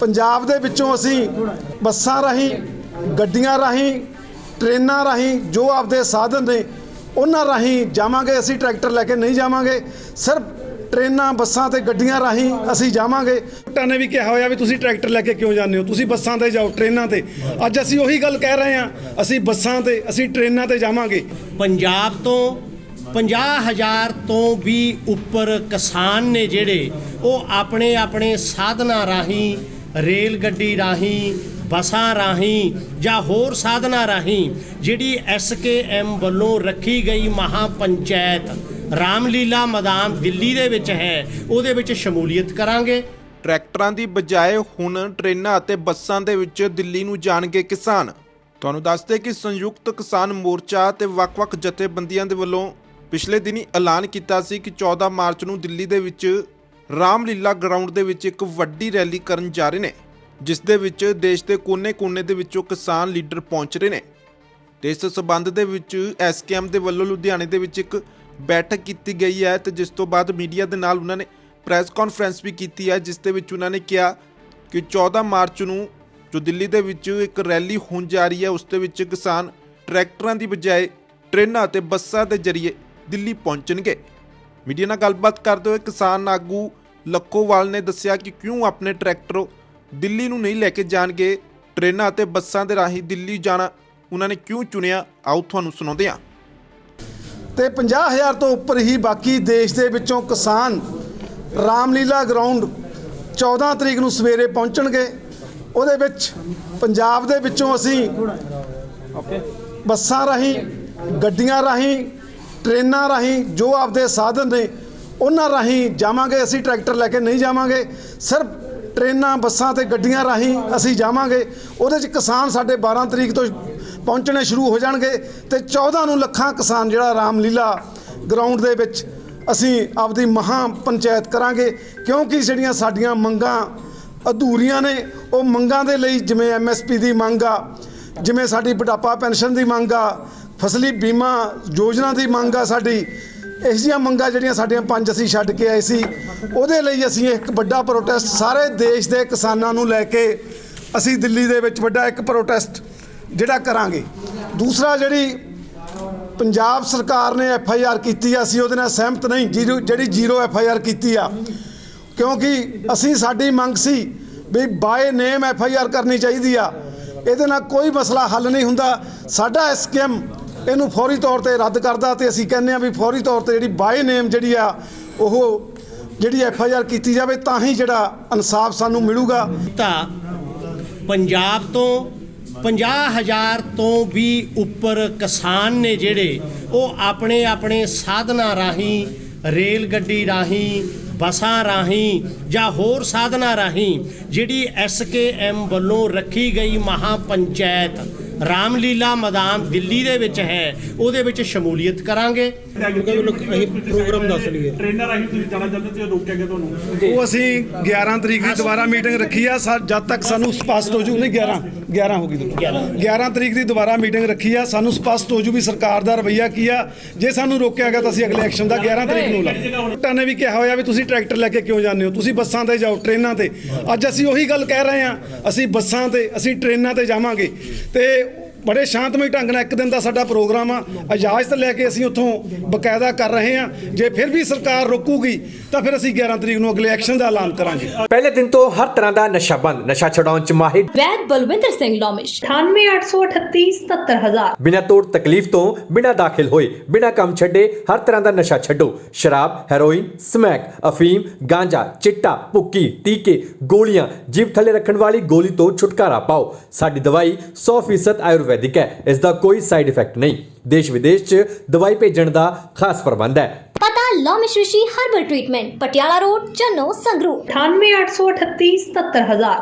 ਪੰਜਾਬ ਦੇ ਵਿੱਚੋਂ ਅਸੀਂ ਬੱਸਾਂ ਰਾਹੀਂ ਗੱਡੀਆਂ ਰਾਹੀਂ ਟ੍ਰੇਨਾਂ ਰਾਹੀਂ ਜੋ ਆਪਦੇ ਸਾਧਨ ਨੇ ਉਹਨਾਂ ਰਾਹੀਂ ਜਾਵਾਂਗੇ ਅਸੀਂ ਟਰੈਕਟਰ ਲੈ ਕੇ ਨਹੀਂ ਜਾਵਾਂਗੇ। ਸਿਰਫ ਟ੍ਰੇਨਾਂ ਬੱਸਾਂ ਤੇ ਗੱਡੀਆਂ ਰਾਹੀਂ ਅਸੀਂ ਜਾਵਾਂਗੇ। ਟਾਂ ਨੇ ਵੀ ਕਿਹਾ ਹੋਇਆ ਵੀ ਤੁਸੀਂ ਟਰੈਕਟਰ ਲੈ ਕੇ ਕਿਉਂ ਜਾਂਦੇ ਹੋ? ਤੁਸੀਂ ਬੱਸਾਂ ਤੇ ਜਾਓ ਟ੍ਰੇਨਾਂ ਤੇ। ਅੱਜ ਅਸੀਂ ਉਹੀ ਗੱਲ ਕਹਿ ਰਹੇ ਹਾਂ ਅਸੀਂ ਬੱਸਾਂ ਤੇ ਅਸੀਂ ਟ੍ਰੇਨਾਂ ਤੇ ਜਾਵਾਂਗੇ। ਪੰਜਾਬ ਤੋਂ 50000 ਤੋਂ ਵੀ ਉੱਪਰ ਕਿਸਾਨ ਨੇ ਜਿਹੜੇ ਉਹ ਆਪਣੇ ਆਪਣੇ ਸਾਧਨਾਂ ਰਾਹੀਂ ਰੇਲ ਗੱਡੀ ਰਾਹੀਂ, ਬੱਸਾਂ ਰਾਹੀਂ ਜਾਂ ਹੋਰ ਸਾਧਨਾਂ ਰਾਹੀਂ ਜਿਹੜੀ ਐਸਕੇਐਮ ਵੱਲੋਂ ਰੱਖੀ ਗਈ ਮਹਾ ਪੰਚਾਇਤ ਰਾਮਲੀਲਾ ਮੈਦਾਨ ਦਿੱਲੀ ਦੇ ਵਿੱਚ ਹੈ, ਉਹਦੇ ਵਿੱਚ ਸ਼ਮੂਲੀਅਤ ਕਰਾਂਗੇ। ਟਰੈਕਟਰਾਂ ਦੀ ਬਜਾਏ ਹੁਣ ਟ੍ਰੇਨਾਂ ਅਤੇ ਬੱਸਾਂ ਦੇ ਵਿੱਚ ਦਿੱਲੀ ਨੂੰ ਜਾਣਗੇ ਕਿਸਾਨ। ਤੁਹਾਨੂੰ ਦੱਸਦੇ ਕਿ ਸੰਯੁਕਤ ਕਿਸਾਨ ਮੋਰਚਾ ਤੇ ਵੱਖ-ਵੱਖ ਜਥੇਬੰਦੀਆਂ ਦੇ ਵੱਲੋਂ ਪਿਛਲੇ ਦਿਨੀ ਐਲਾਨ ਕੀਤਾ ਸੀ ਕਿ 14 ਮਾਰਚ ਨੂੰ ਦਿੱਲੀ ਦੇ ਵਿੱਚ ਰਾਮਲੀਲਾ ਗਰਾਊਂਡ ਦੇ ਵਿੱਚ ਇੱਕ ਵੱਡੀ ਰੈਲੀ ਕਰਨ ਜਾ ਰਹੇ ਨੇ, ਜਿਸ ਦੇ ਵਿੱਚ ਦੇਸ਼ ਦੇ ਕੋਨੇ-ਕੋਨੇ ਦੇ ਵਿੱਚੋਂ ਕਿਸਾਨ ਲੀਡਰ ਪਹੁੰਚ ਰਹੇ ਨੇ। ਤੇ ਇਸ ਸਬੰਧ ਦੇ ਵਿੱਚ ਐਸਕੇਐਮ ਦੇ ਵੱਲੋਂ ਲੁਧਿਆਣੇ ਦੇ ਵਿੱਚ ਇੱਕ ਬੈਠਕ ਕੀਤੀ ਗਈ ਹੈ ਤੇ ਜਿਸ ਤੋਂ ਬਾਅਦ ਮੀਡੀਆ ਦੇ ਨਾਲ ਉਹਨਾਂ ਨੇ ਪ੍ਰੈਸ ਕਾਨਫਰੰਸ ਵੀ ਕੀਤੀ ਹੈ, ਜਿਸ ਦੇ ਵਿੱਚ ਉਹਨਾਂ ਨੇ ਕਿਹਾ ਕਿ 14 ਮਾਰਚ ਨੂੰ ਜੋ ਦਿੱਲੀ ਦੇ ਵਿੱਚ ਇੱਕ ਰੈਲੀ ਹੋਣ ਜਾ ਰਹੀ ਹੈ, ਉਸ ਦੇ ਵਿੱਚ ਕਿਸਾਨ ਟਰੈਕਟਰਾਂ ਦੀ ਬਜਾਏ ਟ੍ਰੇਨਾਂ ਅਤੇ ਬੱਸਾਂ ਦੇ ਜ਼ਰੀਏ ਦਿੱਲੀ ਪਹੁੰਚਣਗੇ। ਮੀਡੀਆ ਨਾਲ ਗੱਲਬਾਤ ਕਰਦੇ ਹੋਏ ਕਿਸਾਨ ਆਗੂ ਲੱਕੋਵਾਲ ਨੇ ਦੱਸਿਆ ਕਿ ਕਿਉਂ ਆਪਣੇ ਟਰੈਕਟਰ ਦਿੱਲੀ ਨੂੰ ਨਹੀਂ ਲੈ ਕੇ ਜਾਣਗੇ? ਟ੍ਰੇਨਾਂ ਅਤੇ ਬੱਸਾਂ ਦੇ ਰਾਹੀਂ ਦਿੱਲੀ ਜਾਣਾ ਉਹਨਾਂ ਨੇ ਕਿਉਂ ਚੁਣਿਆ? ਆਓ ਤੁਹਾਨੂੰ ਸੁਣਾਉਂਦੇ ਹਾਂ। ਤੇ 50000 ਤੋਂ ਉੱਪਰ ਹੀ ਬਾਕੀ ਦੇਸ਼ ਦੇ ਵਿੱਚੋਂ ਕਿਸਾਨ ਰਾਮਲੀਲਾ ਗਰਾਊਂਡ 14 ਤਰੀਕ ਨੂੰ ਸਵੇਰੇ ਪਹੁੰਚਣਗੇ। ਉਹਦੇ ਵਿੱਚ ਪੰਜਾਬ ਦੇ ਵਿੱਚੋਂ ਅਸੀਂ ਬੱਸਾਂ ਰਾਹੀਂ, ਗੱਡੀਆਂ ਰਾਹੀਂ, ਟ੍ਰੇਨਾਂ ਰਾਹੀਂ ਜੋ ਆਪਦੇ ਸਾਧਨ ਨੇ ਉਹਨਾਂ ਰਾਹੀਂ ਜਾਵਾਂਗੇ, ਅਸੀਂ ਟਰੈਕਟਰ ਲੈ ਕੇ ਨਹੀਂ ਜਾਵਾਂਗੇ। ਸਿਰਫ ਟ੍ਰੇਨਾਂ, ਬੱਸਾਂ ਤੇ ਗੱਡੀਆਂ ਰਾਹੀਂ ਅਸੀਂ ਜਾਵਾਂਗੇ। ਉਹਦੇ 'ਚ ਕਿਸਾਨ ਸਾਡੇ 12 ਤਰੀਕ ਤੋਂ ਪਹੁੰਚਣੇ ਸ਼ੁਰੂ ਹੋ ਜਾਣਗੇ ਤੇ 14 ਨੂੰ ਲੱਖਾਂ ਕਿਸਾਨ ਜਿਹੜਾ ਰਾਮਲੀਲਾ ਗਰਾਊਂਡ ਦੇ ਵਿੱਚ ਅਸੀਂ ਆਪਦੀ ਮਹਾ ਪੰਚਾਇਤ ਕਰਾਂਗੇ। ਕਿਉਂਕਿ ਜਿਹੜੀਆਂ ਸਾਡੀਆਂ ਮੰਗਾਂ ਅਧੂਰੀਆਂ ਨੇ, ਉਹ ਮੰਗਾਂ ਦੇ ਲਈ ਜਿਵੇਂ ਐਮਐਸਪੀ ਦੀ ਮੰਗ ਆ, ਜਿਵੇਂ ਸਾਡੀ ਬੁਢਾਪਾ ਪੈਨਸ਼ਨ ਦੀ ਮੰਗ ਆ, ਫਸਲੀ ਬੀਮਾ ਯੋਜਨਾ ਦੀ ਮੰਗ ਆ ਸਾਡੀ ਜਿਹੀਆਂ ਮੰਗਾਂ ਜਿਹੜੀਆਂ ਸਾਡੀਆਂ ਪੰਜ ਅਸੀਂ ਛੱਡ ਕੇ ਆਏ ਸੀ, ਉਹਦੇ ਲਈ ਅਸੀਂ ਇੱਕ ਵੱਡਾ ਪ੍ਰੋਟੈਸਟ ਸਾਰੇ ਦੇਸ਼ ਦੇ ਕਿਸਾਨਾਂ ਨੂੰ ਲੈ ਕੇ ਅਸੀਂ ਦਿੱਲੀ ਦੇ ਵਿੱਚ ਵੱਡਾ ਇੱਕ ਪ੍ਰੋਟੈਸਟ ਜਿਹੜਾ ਕਰਾਂਗੇ। ਦੂਸਰਾ ਜਿਹੜੀ ਪੰਜਾਬ ਸਰਕਾਰ ਨੇ ਐਫ ਆਈ ਆਰ ਕੀਤੀ ਆ, ਅਸੀਂ ਉਹਦੇ ਨਾਲ ਸਹਿਮਤ ਨਹੀਂ, ਜੀਰੋ, ਜਿਹੜੀ ਜ਼ੀਰੋ ਐਫ ਆਈ ਆਰ ਕੀਤੀ ਆ। ਕਿਉਂਕਿ ਅਸੀਂ, ਸਾਡੀ ਮੰਗ ਸੀ ਵੀ by name F I R ਕਰਨੀ ਚਾਹੀਦੀ ਆ। ਇਹਦੇ ਨਾਲ ਕੋਈ ਮਸਲਾ ਹੱਲ ਨਹੀਂ ਹੁੰਦਾ। ਸਾਡਾ ਐਸਕੇਐਮ ਇਹਨੂੰ ਫੌਰੀ ਤੌਰ ਤੇ ਰੱਦ ਕਰਦਾ ਤੇ ਅਸੀਂ ਕਹਿੰਦੇ ਆ ਵੀ ਫੌਰੀ ਤੌਰ ਤੇ ਜਿਹੜੀ ਬਾਏ ਨੇਮ ਜਿਹੜੀ ਆ, ਉਹ ਜਿਹੜੀ ਐਫ ਆਈ ਆਰ ਕੀਤੀ ਜਾਵੇ ਤਾਂ ਹੀ ਜਿਹੜਾ ਇਨਸਾਫ ਸਾਨੂੰ ਮਿਲੂਗਾ। ਤਾਂ ਪੰਜਾਬ ਤੋਂ 50000 ਤੋਂ ਵੀ ਉੱਪਰ ਕਿਸਾਨ ਨੇ ਜਿਹੜੇ, ਉਹ ਆਪਣੇ ਆਪਣੇ ਸਾਧਨਾਂ ਰਾਹੀਂ, ਰੇਲ ਗੱਡੀ ਰਾਹੀਂ, ਬੱਸਾਂ ਰਾਹੀਂ ਜਾਂ ਹੋਰ ਸਾਧਨਾਂ ਰਾਹੀਂ ਜਿਹੜੀ ਐਸਕੇਐਮ ਵੱਲੋਂ ਰੱਖੀ ਗਈ ਮਹਾ ਪੰਚਾਇਤ ਰਾਮਲੀਲਾ ਮੈਦਾਨ ਦਿੱਲੀ ਦੇ ਵਿੱਚ ਹੈ। ਉਹਦੇ ਵਿੱਚ ਸ਼ਮੂਲੀਅਤ ਕਰਾਂਗੇ। ਪ੍ਰੋਗਰਾਮ ਦੱਸ ਲਈਏ ਟ੍ਰੇਨਰ ਰਾਹੀਂ ਤੁਸੀਂ ਜਾਣਾ ਚਾਹੁੰਦੇ ਤੇ ਰੋਕਿਆ ਗਿਆ ਤੁਹਾਨੂੰ? ਉਹ ਅਸੀਂ 11 ਤਰੀਕ ਦੀ ਦੁਬਾਰਾ ਮੀਟਿੰਗ ਰੱਖੀ ਆ। ਸਾ- ਜਦ ਤੱਕ ਸਾਨੂੰ ਸਪਸ਼ਟ ਹੋ ਜੂ ਨਹੀਂ 11 11 ਹੋ ਗਈ ਦੁਬਾਰਾ 11 ਤਰੀਕ ਦੀ ਦੁਬਾਰਾ ਮੀਟਿੰਗ ਰੱਖੀ ਆ। ਸਾਨੂੰ ਸਪਸ਼ਟ ਹੋ ਜੂ ਵੀ ਸਰਕਾਰ ਦਾ ਰਵੱਈਆ ਕੀ ਆ। ਜੇ ਸਾਨੂੰ ਰੋਕਿਆ ਗਿਆ ਤਾਂ ਅਸੀਂ ਅਗਲੇ ਐਕਸ਼ਨ ਦਾ 11 ਤਰੀਕ ਨੂੰ ਲਾਂਗੇ। ਨੇ ਵੀ ਕਿਹਾ ਹੋਇਆ ਵੀ ਤੁਸੀਂ ਟਰੈਕਟਰ ਲੈ ਕੇ ਕਿਉਂ ਜਾਂਦੇ ਹੋ? ਤੁਸੀਂ ਬੱਸਾਂ ਤੇ ਜਾਓ ਟ੍ਰੇਨਾਂ ਤੇ। ਅੱਜ ਅਸੀਂ ਉਹੀ ਗੱਲ ਕਹਿ ਰਹੇ ਹਾਂ ਅਸੀਂ ਬੱਸਾਂ ਤੇ ਅਸੀਂ ਟ੍ਰੇਨਾਂ ਤੇ ਜਾਵਾਂਗੇ। ਤੇ ਬੜੇ ਸ਼ਾਂਤਮਈ ਢੰਗ ਨਾਲ ਇੱਕ ਦਿਨ ਦਾ ਸਾਡਾ ਪ੍ਰੋਗਰਾਮ ਆ। ਇਜਾਜ਼ਤ ਲੈ ਕੇ ਅਸੀਂ ਉੱਥੋਂ ਬਕਾਇਦਾ ਕਰ ਰਹੇ ਹਾਂ। ਜੇ ਫਿਰ ਵੀ ਸਰਕਾਰ ਰੋਕੂਗੀ ਤਾਂ ਫਿਰ ਅਸੀਂ 11 ਤਰੀਕ ਨੂੰ ਅਗਲੇ ਐਕਸ਼ਨ ਦਾ ਐਲਾਨ ਕਰਾਂਗੇ। ਪਹਿਲੇ ਦਿਨ ਤੋਂ ਹਰ ਤਰ੍ਹਾਂ ਦਾ ਨਸ਼ਾ ਬੰਦ ਨਸ਼ਾ ਛਡਾਉਣ ਚ ਮਾਹਿਰ। ਵੈਦ ਬਲਵਿੰਦਰ ਸਿੰਘ ਲੋਮਿਸ਼। 9883 77000 ਬਿਨਾਂ ਤੋੜ ਤਕਲੀਫ ਤੋਂ ਬਿਨਾਂ ਦਾਖਲ ਹੋਏ ਬਿਨਾਂ ਕੰਮ ਛੱਡੇ ਹਰ ਤਰ੍ਹਾਂ ਦਾ ਨਸ਼ਾ ਛੱਡੋ। ਸ਼ਰਾਬ ਹੈਰੋਇਨ ਸਮੈਕ ਅਫੀਮ ਗਾਂਜਾ ਚਿੱਟਾ ਭੁੱਕੀ ਟੀਕੇ ਗੋਲੀਆਂ ਜੀਭ ਥੱਲੇ ਰੱਖਣ ਵਾਲੀ ਗੋਲੀ ਤੋਂ ਛੁਟਕਾਰਾ ਪਾਓ। ਸਾਡੀ ਦਵਾਈ 100% ਆਯੁਰਵੈਦਿਕ ਹੈ। ਇਸ ਦਾ ਕੋਈ ਸਾਈਡ ਇਫੈਕਟ ਨਹੀਂ। ਦੇਸ਼ ਵਿਦੇਸ਼ 'ਚ ਦਵਾਈ ਭੇਜਣ ਦਾ ਖਾਸ ਪ੍ਰਬੰਧ ਹੈ। ਪਤਾ Lomish Rishi herbal treatment Patiala road Channo Sangrur. 9883 77000